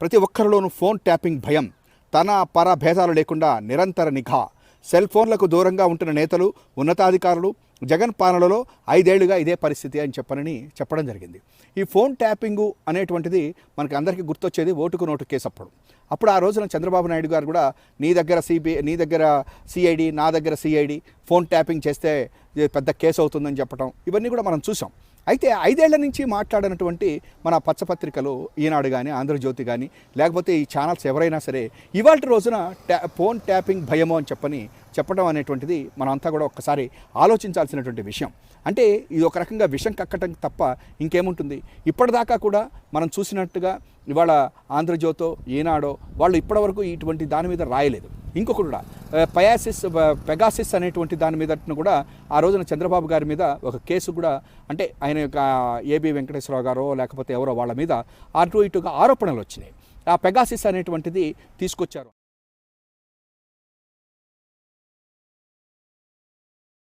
ప్రతి ఒక్కరిలోనూ phone tapping భయం. తన పర భేదాలు లేకుండా నిరంతర నిఘా. సెల్ ఫోన్లకు దూరంగా ఉంటున్న నేతలు ఉన్నతాధికారులు జగన్ పాలనలో ఐదేళ్ళుగా ఇదే పరిస్థితి అని చెప్పనని చెప్పడం జరిగింది. ఈ ఫోన్ ట్యాపింగు అనేటువంటిది మనకి అందరికీ గుర్తొచ్చేది ఓటుకు నోటు కేసు అప్పుడు. అప్పుడు ఆ రోజున చంద్రబాబు నాయుడు గారు కూడా నీ దగ్గర సిబి నీ దగ్గర సిఐడి నా దగ్గర సిఐడి ఫోన్ ట్యాపింగ్ చేస్తే పెద్ద కేసు అవుతుందని చెప్పడం ఇవన్నీ కూడా మనం చూసాం. అయితే ఐదేళ్ళ నుంచి మాట్లాడినటువంటి మన పచ్చపత్రికలు ఈనాడు కానీ ఆంధ్రజ్యోతి కానీ లేకపోతే ఈ ఛానల్స్ ఎవరైనా సరే ఇవాళ రోజున ట్యా ఫోన్ ట్యాపింగ్ భయమో అని చెప్పని చెప్పడం అనేటువంటిది మనమంతా కూడా ఒక్కసారి ఆలోచించాల్సినటువంటి విషయం. అంటే ఇది ఒక రకంగా విషం కక్కటం తప్ప ఇంకేముంటుంది? ఇప్పటిదాకా కూడా మనం చూసినట్టుగా ఇవాళ ఆంధ్రజ్యోతో ఈనాడో వాళ్ళు ఇప్పటివరకు ఇటువంటి దాని మీద రాయలేదు. ఇంకొకటి కూడా పయాసిస్ పెగాసిస్ అనేటువంటి దాని మీద కూడా ఆ రోజున చంద్రబాబు గారి మీద ఒక కేసు కూడా అంటే ఆయన యొక్క ఏబి వెంకటేశ్వరరావు గారో లేకపోతే ఎవరో వాళ్ళ మీద అటు ఇటుగా ఆరోపణలు వచ్చినాయి. ఆ పెగాసిస్ అనేటువంటిది తీసుకొచ్చారు.